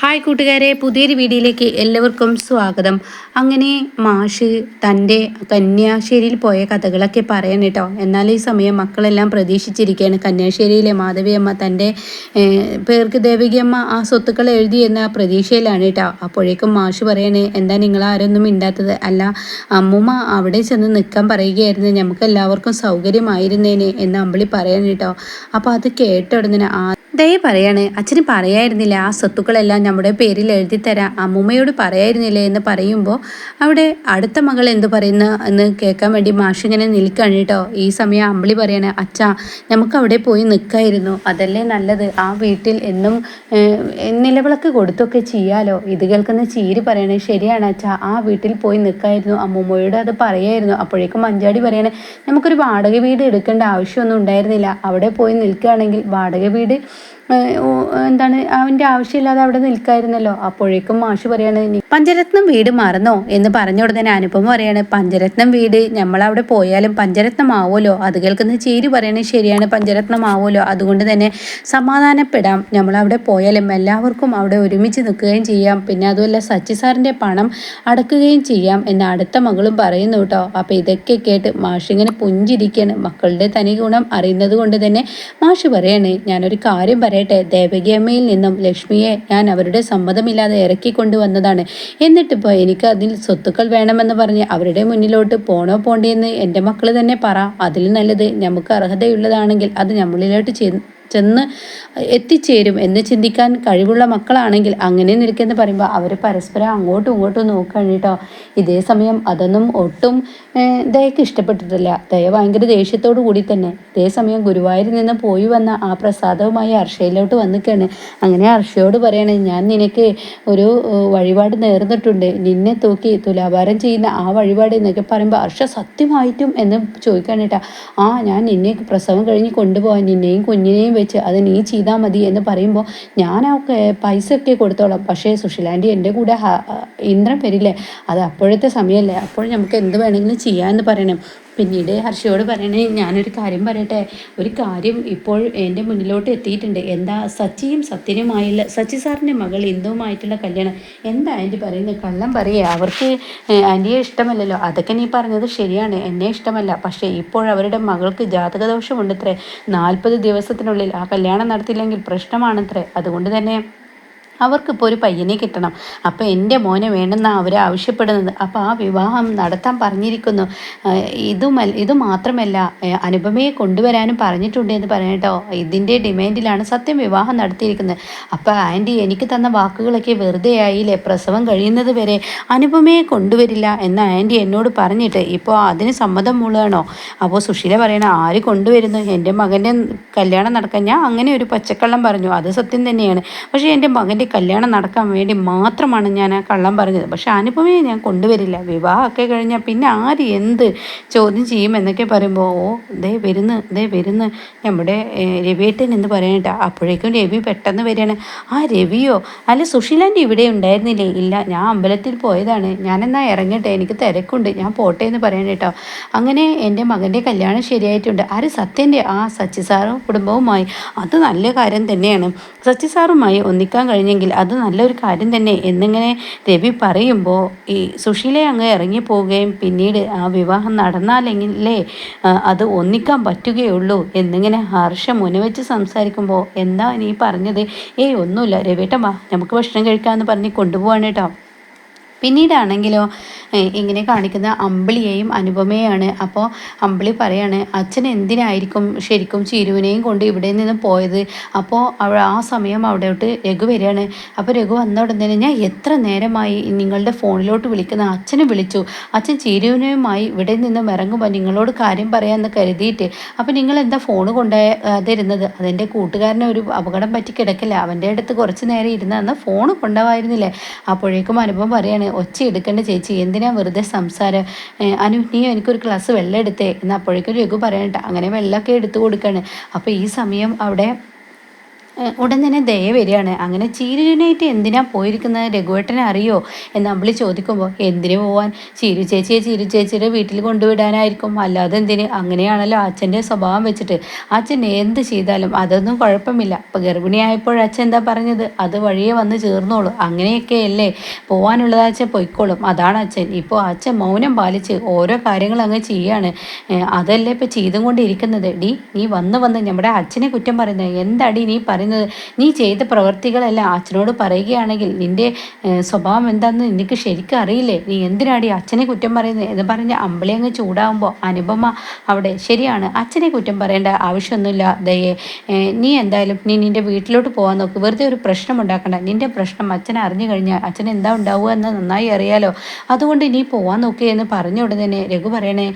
Hi കൂട്ടുകാരെ പുതിയൊരു വീഡിയോയിലേക്ക് എല്ലാവർക്കും സ്വാഗതം. അങ്ങനെ മാഷ് തന്റെ കന്യാശ്ശേരിയിൽ പോയ കഥകളൊക്കെ പറയാൻ കേട്ടോ. എന്നാൽ ഈ സമയം മക്കളെല്ലാം പ്രതീക്ഷിച്ചിരിക്കുകയാണ്. കന്യാശ്ശേരിയിലെ മാധവിയമ്മ തന്റെ പേർക്ക് ദേവികയമ്മ ആ സ്വത്തുക്കൾ എഴുതി എന്ന പ്രതീക്ഷയിലാണ് കേട്ടോ. അപ്പോഴേക്കും മാഷ് പറയണേ എന്താ നിങ്ങൾ ആരൊന്നും ഇണ്ടാത്തത് അല്ല അമ്മുമ്മ അവിടെ ചെന്ന് നിൽക്കാൻ പറയുകയായിരുന്നു. നമുക്ക് എല്ലാവർക്കും സൗകര്യമായിരുന്നേനെ എന്ന് അമ്പിളി പറയാൻ കേട്ടോ. അപ്പോൾ അത് കേട്ട ഉടനെ ആ ദയ പറയാണ് അച്ഛന് പറയായിരുന്നില്ല ആ സ്വത്തുക്കളെല്ലാം നമ്മുടെ പേരിൽ എഴുതി തരാം അമ്മൂമ്മയോട് പറയായിരുന്നില്ലേ? എന്ന് പറയുമ്പോൾ അവിടെ അടുത്ത മകൾ എന്ത് പറയുന്ന എന്ന് കേൾക്കാൻ വേണ്ടി മാഷിങ്ങനെ നിൽക്കുകയാണ് കേട്ടോ. ഈ സമയം അമ്പിളി പറയാണ് അച്ഛാ നമുക്ക് അവിടെ പോയി നിൽക്കായിരുന്നു അതല്ലേ നല്ലത്? ആ വീട്ടിൽ എന്നും നിലവിളക്ക് കൊടുത്തൊക്കെ ചെയ്യാലോ? ഇത് കേൾക്കുന്ന ചീരി പറയണേ ശരിയാണ് അച്ഛാ ആ വീട്ടിൽ പോയി നിൽക്കായിരുന്നു അമ്മൂമ്മയോട് അത് പറയായിരുന്നു. അപ്പോഴേക്കും മഞ്ചാടി പറയണേ നമുക്കൊരു വാടക വീട് എടുക്കേണ്ട ആവശ്യമൊന്നും ഉണ്ടായിരുന്നില്ല. അവിടെ പോയി നിൽക്കുകയാണെങ്കിൽ വാടക വീട് എന്താണ് അവന്റെ ആവശ്യമില്ലാതെ അവിടെ നിൽക്കായിരുന്നല്ലോ. അപ്പോഴേക്കും മാഷ് പറയാണ് പഞ്ചരത്നം വീട് മറന്നോ? എന്ന് പറഞ്ഞ ഉടനെ അനുപമ പറയാണ് പഞ്ചരത്നം വീട് നമ്മൾ അവിടെ പോയാലും പഞ്ചരത്നം ആവുമല്ലോ അത് കേൾക്കുന്ന ചേരി പറയണേ ശരിയാണ് പഞ്ചരത്നം ആവുമല്ലോ അതുകൊണ്ട് തന്നെ സമാധാനപ്പെടാം. നമ്മൾ അവിടെ പോയാലും എല്ലാവർക്കും അവിടെ ഒരുമിച്ച് നിൽക്കുകയും ചെയ്യാം. പിന്നെ അതുമല്ല സച്ചി സാറിന്റെ പണം അടക്കുകയും ചെയ്യാം. എന്ന് അടുത്ത മകളും പറയുന്നു കേട്ടോ. അപ്പോൾ ഇതൊക്കെ കേട്ട് മാഷ് ഇങ്ങനെ പുഞ്ചിരിക്കുകയാണ്. മക്കളുടെ തനി ഗുണം അറിയുന്നത് കൊണ്ട് തന്നെ മാഷ് പറയാണ് ഞാനൊരു കാര്യം പറയാം. പറയട്ടെ ദേവകിയമ്മയിൽ നിന്നും ലക്ഷ്മിയെ ഞാൻ അവരുടെ സമ്മതമില്ലാതെ ഇറക്കിക്കൊണ്ടുവന്നതാണ് എന്നിട്ടിപ്പോൾ എനിക്ക് അതിൽ സ്വത്തുക്കൾ വേണമെന്ന് പറഞ്ഞ് അവരുടെ മുന്നിലോട്ട് പോണോ പോണ്ടേന്ന് എന്റെ മക്കൾ തന്നെ പറ. അതിൽ നല്ലത് നമുക്ക് അർഹതയുള്ളതാണെങ്കിൽ അത് നമ്മളിലോട്ട് ചെന്ന് എത്തിച്ചേരും എന്ന് ചിന്തിക്കാൻ കഴിവുള്ള മക്കളാണെങ്കിൽ അങ്ങനെ നിൽക്കുന്ന പറയുമ്പോൾ അവർ പരസ്പരം അങ്ങോട്ടും ഇങ്ങോട്ടും നോക്കുകയാണ് കേട്ടോ. ഇതേ സമയം അതൊന്നും ഒട്ടും ദയക്ക് ഇഷ്ടപ്പെട്ടിട്ടില്ല. ദയ ഭയങ്കര ദേഷ്യത്തോടു കൂടി തന്നെ. ഇതേ സമയം ഗുരുവായൂരിൽ നിന്ന് പോയി വന്ന ആ പ്രസാദവുമായി അർഷയിലോട്ട് വന്നിക്കാണ്. അങ്ങനെ അർഷയോട് പറയാണ് ഞാൻ നിനക്ക് ഒരു വഴിപാട് നേർന്നിട്ടുണ്ട്. നിന്നെ തൂക്കി തുലാഭാരം ചെയ്യുന്ന ആ വഴിപാട് എന്നൊക്കെ പറയുമ്പോൾ അർഷ സത്യമായിട്ടും എന്ന് ചോദിക്കാണ് കേട്ടോ. ആ ഞാൻ നിന്നെ പ്രസവം കഴിഞ്ഞ് കൊണ്ടുപോകാൻ നിന്നെയും കുഞ്ഞിനെയും വെച്ച് അത് നീ ചെയ്താൽ മതി എന്ന് പറയുമ്പോൾ ഞാൻ ആ പൈസ ഒക്കെ കൊടുത്തോളാം. പക്ഷേ സുഷിലാന്റെ എന്റെ കൂടെ ഇന്ദ്രൻ വരില്ലേ? അത് അപ്പോഴത്തെ സമയമല്ലേ അപ്പോൾ നമുക്ക് എന്ത് വേണമെങ്കിലും ചെയ്യാമെന്ന് പറയണം. പിന്നീട് ഹർഷയോട് പറയണേ ഞാനൊരു കാര്യം പറയട്ടെ. ഒരു കാര്യം ഇപ്പോൾ എന്റെ മുന്നിലോട്ട് എത്തിയിട്ടുണ്ട്. എന്താ സച്ചിയും സത്യനുമായുള്ള സച്ചി സാറിന്റെ മകൾ ഇന്ദുവുമായിട്ടുള്ള കല്യാണം? എന്താ ആന്റി പറയുന്നത് കള്ളം പറയേ. അവർക്ക് ആന്റിയെ ഇഷ്ടമല്ലല്ലോ. അതൊക്കെ നീ പറഞ്ഞത് ശരിയാണ്. എന്നെ ഇഷ്ടമല്ല. പക്ഷേ ഇപ്പോൾ അവരുടെ മകൾക്ക് ജാതകദോഷമുണ്ടത്രേ. നാൽപ്പത് ദിവസത്തിനുള്ളിൽ ആ കല്യാണം നടത്തിയില്ലെങ്കിൽ പ്രശ്നമാണത്രേ. അതുകൊണ്ട് തന്നെ അവർക്കിപ്പോൾ ഒരു പയ്യനെ കിട്ടണം. അപ്പോൾ എന്റെ മോനെ വേണമെന്നാണ് അവർ ആവശ്യപ്പെടുന്നത്. അപ്പോൾ ആ വിവാഹം നടത്താൻ പറഞ്ഞിരിക്കുന്നു. ഇതുമല്ല ഇത് മാത്രമല്ല അനുപമയെ കൊണ്ടുവരാനും പറഞ്ഞിട്ടുണ്ട് എന്ന് പറയട്ടോ ഇതിന്റെ ഡിമാൻഡിലാണ് സത്യം വിവാഹം നടത്തിയിരിക്കുന്നത്. അപ്പോൾ ആന്റി എനിക്ക് തന്ന വാക്കുകളൊക്കെ വെറുതെ ആയില്ലേ? പ്രസവം കഴിയുന്നത് വരെ അനുപമയെ കൊണ്ടുവരില്ല എന്ന് ആന്റി എന്നോട് പറഞ്ഞിട്ട് ഇപ്പോൾ അതിന് സമ്മതം മൂളുകയാണോ? അപ്പോൾ സുശീല പറയണ ആര് കൊണ്ടുവരുന്നു? എന്റെ മകന്റെ കല്യാണം നടക്കാൻ. ഞാൻ അങ്ങനെ ഒരു പച്ചക്കള്ളം പറഞ്ഞു. അത് സത്യം തന്നെയാണ്. പക്ഷേ എന്റെ മകന്റെ കല്യാണം നടക്കാൻ വേണ്ടി മാത്രമാണ് ഞാൻ ആ കള്ളം പറഞ്ഞത്. പക്ഷെ അനുപമയെ ഞാൻ കൊണ്ടുവരില്ല. വിവാഹമൊക്കെ കഴിഞ്ഞാൽ പിന്നെ ആര് എന്ത് ചോദ്യം ചെയ്യും എന്നൊക്കെ പറയുമ്പോൾ ഓ ദേ വരുന്ന് ദേ വരുന്ന്. നമ്മുടെ രവിയേട്ടൻ എന്ന് പറയാനിട്ട അപ്പോഴേക്കും രവി പെട്ടെന്ന് വരികയാണ്. ആ രവിയോ? അല്ല സുശീലാന്റെ ഇവിടെ ഉണ്ടായിരുന്നില്ലേ? ഇല്ല ഞാൻ അമ്പലത്തിൽ പോയതാണ്. ഞാനെന്നാ ഇറങ്ങട്ടെ? എനിക്ക് തിരക്കുണ്ട്. ഞാൻ പോട്ടെ എന്ന് പറയാൻ കേട്ടോ അങ്ങനെ എന്റെ മകന്റെ കല്യാണം ശരിയായിട്ടുണ്ട്. ആര്? സത്യന്റെ ആ സച്ചി സാറും കുടുംബവുമായി. അത് നല്ല കാര്യം തന്നെയാണ്. സച്ചി സാറുമായി ഒന്നിക്കാൻ കഴിഞ്ഞ കഴിഞ്ഞെങ്കിൽ അത് നല്ലൊരു കാര്യം തന്നെ. എന്നിങ്ങനെ രവി പറയുമ്പോൾ ഈ സുശീല അങ്ങ് ഇറങ്ങിപ്പോവുകയും പിന്നീട് ആ വിവാഹം നടന്നാലെങ്കിലേ അത് ഒന്നിക്കാൻ പറ്റുകയുള്ളൂ എന്നിങ്ങനെ ഹർഷ മുനവെച്ച് സംസാരിക്കുമ്പോൾ എന്താ നീ പറഞ്ഞത്? ഏയ് ഒന്നുമില്ല. രവിട്ടമ്മ നമുക്ക് ഭക്ഷണം കഴിക്കാമെന്ന് പറഞ്ഞ് കൊണ്ടുപോവാണ് കേട്ടോ. പിന്നീടാണെങ്കിലോ ഇങ്ങനെ കാണിക്കുന്ന അമ്പിളിയെയും അനുപമയാണ് അപ്പോൾ അമ്പിളി പറയാണ് അച്ഛൻ എന്തിനായിരിക്കും ശരിക്കും ചിരുവിനെയും കൊണ്ട് ഇവിടെ നിന്ന് പോയത്? അപ്പോൾ അവ ആ സമയം അവിടോട്ട് രഘു വരികയാണ്. അപ്പോൾ രഘു വന്ന ഉടൻ തന്നെ ഞാൻ എത്ര നേരമായി നിങ്ങളുടെ ഫോണിലോട്ട് വിളിക്കുന്ന അച്ഛനെ വിളിച്ചു. അച്ഛൻ ചിരുവിനുമായി ഇവിടെ നിന്നും ഇറങ്ങുമ്പോൾ നിങ്ങളോട് കാര്യം പറയാമെന്ന് കരുതിയിട്ട് അപ്പോൾ നിങ്ങൾ എന്താ ഫോൺ കൊണ്ടുതരുന്നത് അതെന്റെ കൂട്ടുകാരനെ ഒരു അപകടം പറ്റി കിടക്കില്ല. അവന്റെ അടുത്ത് കുറച്ച് നേരം ഇരുന്ന ഫോൺ കൊണ്ടുപോയിരുന്നില്ലേ അപ്പോഴേക്കും അനുഭവം പറയാണ് ഒച്ച എടുക്കേണ്ട ചേച്ചി. എന്തിനാ വെറുതെ സംസാരം? അനു നീ എനിക്കൊരു ഗ്ലാസ് വെള്ളം എടുത്തേ എന്നാൽ അപ്പോഴേക്കും രഘു പറയണ്ട അങ്ങനെ വെള്ളമൊക്കെ എടുത്തു കൊടുക്കുകയാണ് അപ്പോൾ ഈ സമയം അവിടെ ഉടൻ തന്നെ ദയ വരികയാണ്. അങ്ങനെ ചീരുവിനായിട്ട് എന്തിനാ പോയിരിക്കുന്നത്? രഘുവേട്ടനെ അറിയോ? എന്ന് അമ്പിളി ചോദിക്കുമ്പോൾ എന്തിനു പോവാൻ? ചീരു ചേച്ചിയെ ചീരു ചേച്ചിയുടെ വീട്ടിൽ കൊണ്ടുവിടാനായിരിക്കും. അല്ലാതെ എന്തിന്? അങ്ങനെയാണല്ലോ അച്ഛന്റെ സ്വഭാവം വെച്ചിട്ട്. അച്ഛൻ എന്ത് ചെയ്താലും അതൊന്നും കുഴപ്പമില്ല. ഇപ്പം ഗർഭിണിയായപ്പോൾ അച്ഛൻ എന്താ പറഞ്ഞത്? അത് വഴിയെ വന്ന് ചേർന്നോളൂ. അങ്ങനെയൊക്കെയല്ലേ? പോവാനുള്ളത് അച്ഛൻ പൊയ്ക്കോളും. അതാണ് അച്ഛൻ. ഇപ്പോൾ അച്ഛൻ മൗനം പാലിച്ച് ഓരോ കാര്യങ്ങൾ അങ്ങ് ചെയ്യാണ്. അതല്ലേ ഇപ്പം ചെയ്തും കൊണ്ടിരിക്കുന്നത്? ഡി നീ വന്ന് വന്ന് നമ്മുടെ അച്ഛനെ കുറ്റം പറയുന്നത്. എന്താടി നീ പറയുന്നത്? നീ ചെയ്ത പ്രവൃത്തികളെല്ലാം അച്ഛനോട് പറയുകയാണെങ്കിൽ നിന്റെ സ്വഭാവം എന്താണെന്ന് നിനക്ക് ശരിക്കും അറിയില്ലേ? നീ എന്തിനാടി അച്ഛനെ കുറ്റം പറയുന്നത്? എന്ന് പറഞ്ഞ് അമ്പിളി അങ്ങ് ചൂടാവുമ്പോൾ അനുപമ അവിടെ ശരിയാണ്. അച്ഛനെ കുറ്റം പറയേണ്ട ആവശ്യമൊന്നുമില്ല. ദയെ നീ എന്തായാലും നീ നിന്റെ വീട്ടിലോട്ട് പോകാൻ നോക്ക്. വെറുതെ ഒരു പ്രശ്നം ഉണ്ടാക്കണ്ട. നിന്റെ പ്രശ്നം അച്ഛൻ അറിഞ്ഞു കഴിഞ്ഞാൽ അച്ഛൻ എന്താ ഉണ്ടാവുക എന്ന് നന്നായി അറിയാലോ. അതുകൊണ്ട് നീ പോവാൻ നോക്കുക എന്ന് പറഞ്ഞ ഉടനെ രഘു പറയണേ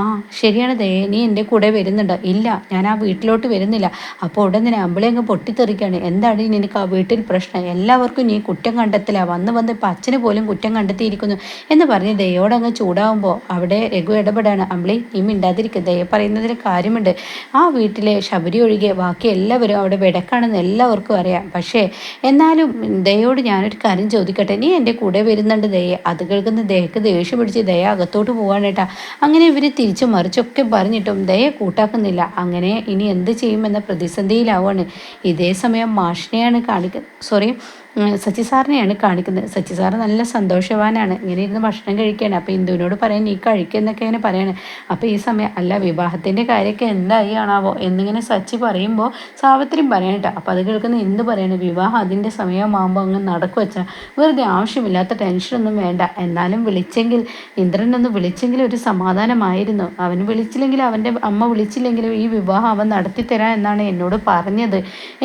ആ ശരിയാണ് ദയെ. നീ എന്റെ കൂടെ വരുന്നുണ്ടോ. ഇല്ല ഞാൻ ആ വീട്ടിലോട്ട് വരുന്നില്ല. അപ്പോൾ ഉടൻ തന്നെ അമ്പിളി അങ്ങ് പൊട്ടിത്തെറിക്കുകയാണ് എന്താണ് നിനക്ക് ആ വീട്ടിൽ പ്രശ്നം? എല്ലാവർക്കും നീ കുറ്റം കണ്ടെത്തില്ല വന്ന് വന്ന് ഇപ്പം അച്ഛന് പോലും കുറ്റം കണ്ടെത്തിയിരിക്കുന്നു. എന്ന് പറഞ്ഞ് ദയോട് അങ്ങ് ചൂടാവുമ്പോൾ അവിടെ രഘു ഇടപെടാണ്. അമ്പിളി നീ മിണ്ടാതിരിക്കുക ദയ പറയുന്നതിൽ കാര്യമുണ്ട്. ആ വീട്ടിലെ ശബരി ഒഴികെ ബാക്കി എല്ലാവരും അവിടെ വിടക്കാണെന്ന് എല്ലാവർക്കും അറിയാം. പക്ഷേ എന്നാലും ദയോട് ഞാനൊരു കാര്യം ചോദിക്കട്ടെ? നീ എന്റെ കൂടെ വരുന്നുണ്ട് ദയെ. അത് കേൾക്കുന്ന ദയക്ക് ദേഷ്യം പിടിച്ച് ദയ അകത്തോട്ട് പോവാനേട്ടാ അങ്ങനെ ഇവർ തിരിച്ചു മറിച്ചൊക്കെ പറഞ്ഞിട്ടും ദയ കൂട്ടാക്കുന്നില്ല. അങ്ങനെ ഇനി എന്ത് ചെയ്യുമെന്ന പ്രതിസന്ധിയിലാവാണ്. ഇതേ സമയം മാഷിനെയാണ് കാണിക്കുന്നത് സോറി സച്ചി സാറിനെയാണ് കാണിക്കുന്നത്. സച്ചി സാറ് നല്ല സന്തോഷവാനാണ്. ഇങ്ങനെ ഇരുന്ന് ഭക്ഷണം കഴിക്കുകയാണ് അപ്പോൾ ഇന്ദുവിനോട് പറയാൻ നീ കഴിക്കുന്നൊക്കെ ഇങ്ങനെ പറയാണ്. അപ്പോൾ ഈ സമയം അല്ല വിവാഹത്തിന്റെ കാര്യമൊക്കെ എന്തായി ആണാവോ എന്നിങ്ങനെ സച്ചി പറയുമ്പോൾ സാവിത്രിയും പറയട്ടോ അപ്പോൾ അത് കേൾക്കുന്ന എന്ത് പറയാണ് വിവാഹം അതിന്റെ സമയമാകുമ്പോൾ അങ്ങ് നടക്കുക വെച്ചാൽ വെറുതെ ആവശ്യമില്ലാത്ത ടെൻഷനൊന്നും വേണ്ട. എന്നാലും വിളിച്ചെങ്കിൽ ഇന്ദ്രനൊന്ന് വിളിച്ചെങ്കിൽ ഒരു സമാധാനമായിരുന്നു. അവൻ വിളിച്ചില്ലെങ്കിൽ അവന്റെ അമ്മ വിളിച്ചില്ലെങ്കിലും ഈ വിവാഹം അവൻ നടത്തിത്തരാം എന്നാണ് എന്നോട് പറഞ്ഞത്.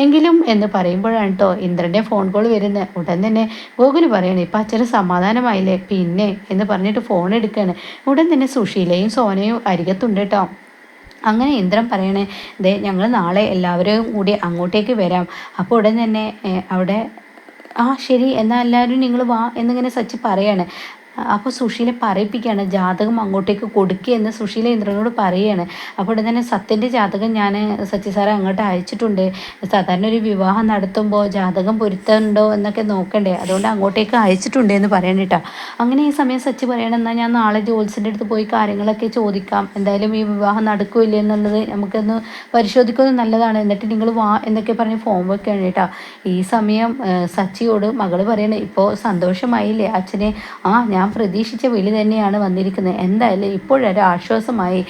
എങ്കിലും എന്ന് പറയുമ്പോഴാണ് കേട്ടോ ഇന്ദ്രന്റെ ഫോൺ കോൾ വരുന്നത് ഉടൻ തന്നെ ഗോകുൽ പറയണേ ഇപ്പം അച്ഛന് സമാധാനമായില്ലേ? പിന്നെ എന്ന് പറഞ്ഞിട്ട് ഫോൺ എടുക്കുകയാണ് ഉടൻ തന്നെ സുഷീലയും സോനയും അരികത്തുണ്ട് കേട്ടോ അങ്ങനെ ഇന്ദ്രൻ പറയണേ ദേ ഞങ്ങൾ നാളെ എല്ലാവരും കൂടി അങ്ങോട്ടേക്ക് വരാം. അപ്പോൾ ഉടൻ തന്നെ അവിടെ ആ ശരി എന്നാൽ എല്ലാവരും നിങ്ങൾ വാ എന്നിങ്ങനെ സച്ചി പറയാണ്. അപ്പോൾ സുശീല പറയിപ്പിക്കുകയാണ് ജാതകം അങ്ങോട്ടേക്ക് കൊടുക്കുക എന്ന് സുശീല ഇന്ദ്രനോട് പറയുകയാണ് അപ്പോൾ ഉടനെ തന്നെ സത്യന്റെ ജാതകം ഞാൻ സച്ചി അങ്ങോട്ട് അയച്ചിട്ടുണ്ട്. സാധാരണ ഒരു വിവാഹം നടത്തുമ്പോൾ ജാതകം പൊരുത്തുണ്ടോ എന്നൊക്കെ നോക്കണ്ടേ? അതുകൊണ്ട് അങ്ങോട്ടേക്ക് അയച്ചിട്ടുണ്ട് എന്ന് പറയണം കേട്ടോ. അങ്ങനെ ഈ സമയം സച്ചി പറയണം എന്നാൽ ഞാൻ നാളെ ജോത്സിന്റെ അടുത്ത് പോയി കാര്യങ്ങളൊക്കെ ചോദിക്കാം. എന്തായാലും ഈ വിവാഹം നടക്കില്ല എന്നുള്ളത് നമുക്കൊന്ന് പരിശോധിക്കുന്നത് നല്ലതാണ്. എന്നിട്ട് നിങ്ങൾ വാ എന്നൊക്കെ പറഞ്ഞ് ഫോം വെക്കുകയാണ് കേട്ടോ. ഈ സമയം സച്ചിയോട് മകൾ പറയണേ ഇപ്പോൾ സന്തോഷമായില്ലേ? അച്ഛനെ ആ ഞാൻ പ്രതീക്ഷിച്ച വിളി തന്നെയാണ് വന്നിരിക്കുന്നത്. എന്തായാലും ഇപ്പോഴൊരു ആശ്വാസമായി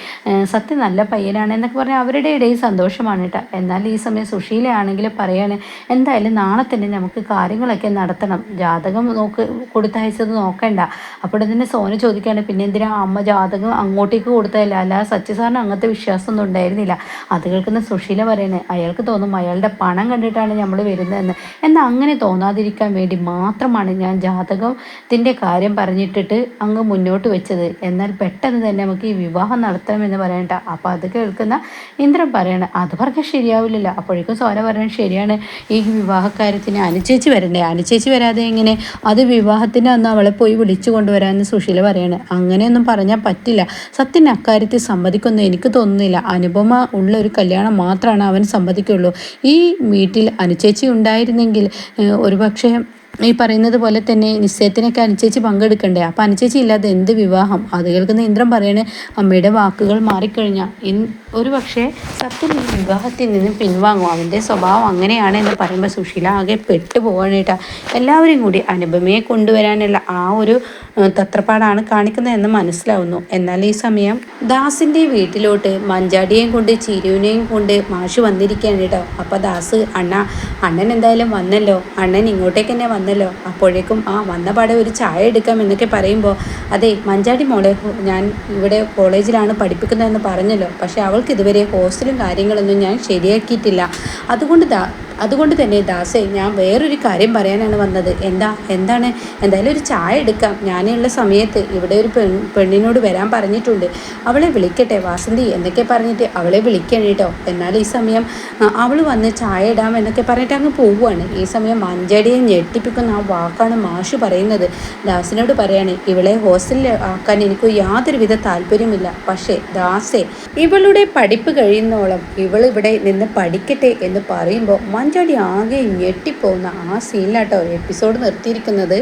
സത്യം നല്ല പയ്യനാണ് എന്നൊക്കെ പറഞ്ഞാൽ അവരുടെ ഇടയിൽ സന്തോഷമാണ് കേട്ടോ. എന്നാൽ ഈ സമയം സുശീലയാണെങ്കിൽ പറയാണ് എന്തായാലും നാളെ തന്നെ നമുക്ക് കാര്യങ്ങളൊക്കെ നടത്തണം. ജാതകം നോക്ക് കൊടുത്തയച്ചത് നോക്കണ്ട. അപ്പോൾ തന്നെ സോന ചോദിക്കുകയാണ് പിന്നെ എന്തിനാ അമ്മ ജാതകം അങ്ങോട്ടേക്ക് കൊടുത്തതല്ല? അല്ല സത്യസാറിന് സാറിന് അങ്ങനത്തെ വിശ്വാസമൊന്നും ഉണ്ടായിരുന്നില്ല. അത് കേൾക്കുന്ന സുശീല പറയണേ അയാൾക്ക് തോന്നും അയാളുടെ പണം കണ്ടിട്ടാണ് നമ്മൾ വരുന്നതെന്ന്. എന്നാൽ അങ്ങനെ തോന്നാതിരിക്കാൻ വേണ്ടി മാത്രമാണ് ഞാൻ ജാതകത്തിന്റെ കാര്യം പറഞ്ഞിട്ടിട്ട് അങ്ങ് മുന്നോട്ട് വെച്ചത്. എന്നാൽ പെട്ടെന്ന് തന്നെ നമുക്ക് ഈ വിവാഹം നടത്തണമെന്ന് പറയണ്ട. അപ്പോൾ അത് കേൾക്കുന്ന ഇന്ദ്രൻ പറയണം അത് പറഞ്ഞാൽ ശരിയാവില്ലല്ലോ. അപ്പോഴേക്കും സോന പറയണം ശരിയാണ്. ഈ വിവാഹക്കാര്യത്തിന് അനുചേച്ചി വരണ്ടേ? അനുചേച്ചി വരാതെ എങ്ങനെ? അത് വിവാഹത്തിന് അന്ന് അവളെ പോയി വിളിച്ചു കൊണ്ടുവരാമെന്ന് സുശീല പറയാണ്. അങ്ങനെയൊന്നും പറഞ്ഞാൽ പറ്റില്ല. സത്യൻ അക്കാര്യത്തിൽ സമ്മതിക്കൊന്നും എനിക്ക് തോന്നുന്നില്ല. അനുപമ ഉള്ള ഒരു കല്യാണം മാത്രമാണ് അവൻ സമ്മതിക്കുള്ളൂ. ഈ വീട്ടിൽ അനുചേച്ചി ഉണ്ടായിരുന്നെങ്കിൽ ഒരുപക്ഷെ ഈ പറയുന്നത് പോലെ തന്നെ നിശ്ചയത്തിനൊക്കെ അനുചേച്ചി പങ്കെടുക്കണ്ടേ? അപ്പം അനുചേച്ചി ഇല്ലാതെ എന്ത് വിവാഹം? അത് കേൾക്കുന്ന ഇന്ദ്രൻ പറയണേ അമ്മയുടെ വാക്കുകൾ മാറിക്കഴിഞ്ഞാൽ ഇൻ ഒരു പക്ഷേ സത്യം ഈ വിവാഹത്തിൽ നിന്നും പിൻവാങ്ങും. അവന്റെ സ്വഭാവം അങ്ങനെയാണ് എന്ന് പറയുമ്പോൾ സുശീല ആകെ പെട്ടു പോവാണേട്ടാ എല്ലാവരും കൂടി അനുപമയെ കൊണ്ടുവരാനുള്ള ആ ഒരു തത്രപ്പാടാണ് കാണിക്കുന്നതെന്ന് മനസ്സിലാവുന്നു. എന്നാൽ ഈ സമയം ദാസിന്റെ വീട്ടിലോട്ട് മഞ്ചാടിയെയും കൊണ്ട് ചിരുവിനെയും കൊണ്ട് മാഷ് വന്നിരിക്കുകയാണ് കേട്ടോ. അപ്പോൾ ദാസ് അണ്ണ അണ്ണൻ എന്തായാലും വന്നല്ലോ. അണ്ണൻ ഇങ്ങോട്ടേക്ക് തന്നെ വന്നല്ലോ. അപ്പോഴേക്കും ആ വന്ന പാടെ ഒരു ചായ എടുക്കാം എന്നൊക്കെ പറയുമ്പോൾ അതെ മഞ്ചാടി മോളെ ഞാൻ ഇവിടെ കോളേജിലാണ് പഠിപ്പിക്കുന്നതെന്ന് പറഞ്ഞല്ലോ. പക്ഷേ ഇതുവരെ ഹോസ്റ്റലും കാര്യങ്ങളൊന്നും ഞാൻ ശരിയാക്കിയിട്ടില്ല. അതുകൊണ്ട് അതുകൊണ്ട് തന്നെ ദാസേ ഞാൻ വേറൊരു കാര്യം പറയാനാണ് വന്നത്. എന്താ? എന്താണ്? എന്തായാലും ഒരു ചായ എടുക്കാം. ഞാനുള്ള സമയത്ത് ഇവിടെ ഒരു പെൺ പെണ്ണിനോട് വരാൻ പറഞ്ഞിട്ടുണ്ട്. അവളെ വിളിക്കട്ടെ വാസന്തി എന്നൊക്കെ പറഞ്ഞിട്ട് അവളെ വിളിക്കണം കേട്ടോ. എന്നാൽ ഈ സമയം അവൾ വന്ന് ചായ ഇടാം എന്നൊക്കെ പറഞ്ഞിട്ട് അങ്ങ് പോവുകയാണ് ഈ സമയം മഞ്ചടിയെ ഞെട്ടിപ്പിക്കുന്ന ആ വാക്കാണ് മാഷ് പറയുന്നത്. ദാസിനോട് പറയാണ് ഇവളെ ഹോസ്റ്റലിൽ ആക്കാൻ എനിക്ക് യാതൊരുവിധ താല്പര്യമില്ല പക്ഷേ ദാസേ ഇവളുടെ പഠിപ്പ് കഴിയുന്നോളം ഇവൾ ഇവിടെ നിന്ന് പഠിക്കട്ടെ എന്ന് പറയുമ്പോൾ പാഞ്ചാടി ആകെ ഞെട്ടിപ്പോകുന്ന ആ സീനിലാട്ടോ എപ്പിസോഡ് നിർത്തിയിരിക്കുന്നത്.